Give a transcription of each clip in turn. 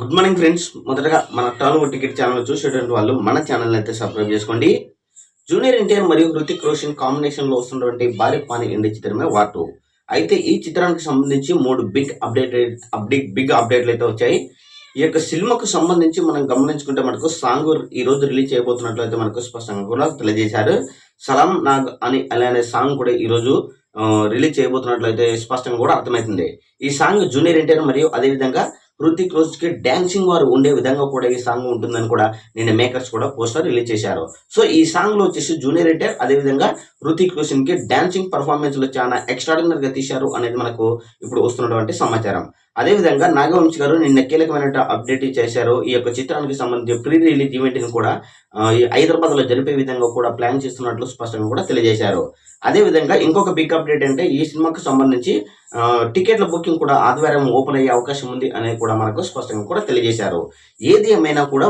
Good morning friends. మొదటగా మన Tollywood ticket channel చూసేటువంటి వాళ్ళు మన ఛానల్ అయితే సబ్స్క్రైబ్ చేసుకోండి. జూనియర్ ఎన్టీఆర్ మరియు హృతిక్ రోషన్ కాంబినేషన్లో వస్తున్నటువంటి భారీ పాని ఇండి చిత్రమే వాటు అయితే ఈ చిత్రానికి సంబంధించి మూడు బిగ్ అప్డేట్ అప్డేట్ బిగ్ అప్డేట్లు అయితే వచ్చాయి. ఈ యొక్క సినిమాకు సంబంధించి మనం గమనించుకుంటే మనకు సాంగ్ ఈ రోజు రిలీజ్ చేయబోతున్నట్లు అయితే మనకు స్పష్టంగా కూడా తెలియజేశారు. సలాం నాగ్ అని అలానే సాంగ్ కూడా ఈ రోజు రిలీజ్ చేయబోతున్నట్లయితే స్పష్టంగా కూడా అర్థమవుతుంది. ఈ సాంగ్ జూనియర్ ఎన్టీఆర్ మరియు అదేవిధంగా హృతిక్ రోజ్కి డాన్సింగ్ వారు ఉండే విధంగా కూడా ఈ సాంగ్ ఉంటుందని కూడా నిన్న మేకర్స్ కూడా పోస్టర్ రిలీజ్ చేశారు. సో ఈ సాంగ్లో వచ్చేసి జూనియర్ ఎన్టీఆర్ అదేవిధంగా హృతిక్ రోషన్కి డాన్సింగ్ పర్ఫార్మెన్స్లో చాలా ఎక్స్ట్రాడినరీ గా తీశారు అనేది మనకు ఇప్పుడు వస్తున్నటువంటి సమాచారం. అదేవిధంగా నాగవంశ్ గారు నిన్న కీలకమైన అప్డేట్ చేశారు. ఈ యొక్క చిత్రానికి సంబంధించి ప్రీ రిలీజ్ ఈవెంట్ని కూడా హైదరాబాద్లో హైదరాబాద్లో జరిపే విధంగా కూడా ప్లాన్ చేస్తున్నట్లు స్పష్టంగా కూడా తెలియజేశారు. అదేవిధంగా ఇంకొక బిగ్ అప్డేట్ అంటే ఈ సినిమాకు సంబంధించి టికెట్ల బుకింగ్ కూడా ఆదివారం ఓపెన్ అయ్యే అవకాశం ఉంది అనేది కూడా మనకు స్పష్టంగా కూడా తెలియజేశారు. ఏది ఏమైనా కూడా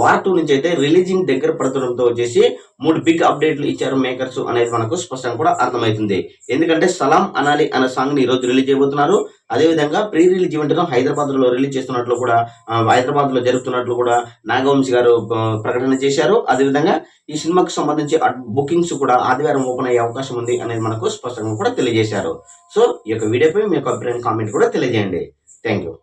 వార్ టూ నుంచి అయితే రిలీజింగ్ దగ్గర పడుతుండటంతో వచ్చేసి మూడు బిగ్ అప్డేట్లు ఇచ్చారు మేకర్స్ అనేది మనకు స్పష్టంగా కూడా అర్థమవుతుంది. ఎందుకంటే సలాం అనాలి అనే సాంగ్ని ఈ రోజు రిలీజ్ చేయబోతున్నారు. అదేవిధంగా ప్రీ రిలీజ్ ఈవెంట్ హైదరాబాద్లో హైదరాబాద్లో రిలీజ్ చేస్తున్నట్లు కూడా హైదరాబాద్లో హైదరాబాద్లో జరుగుతున్నట్లు కూడా నాగవంశి గారు ప్రకటన చేశారు. అదేవిధంగా ఈ సినిమాకు సంబంధించి బుకింగ్స్ కూడా ఆదివారం ఓపెన్ అయ్యే అవకాశం ఉంది అనేది మనకు స్పష్టంగా కూడా తెలియజేశారు. సో ఈ యొక్క వీడియోపై మీ యొక్క అభిప్రాయం కామెంట్ కూడా తెలియజేయండి. Thank you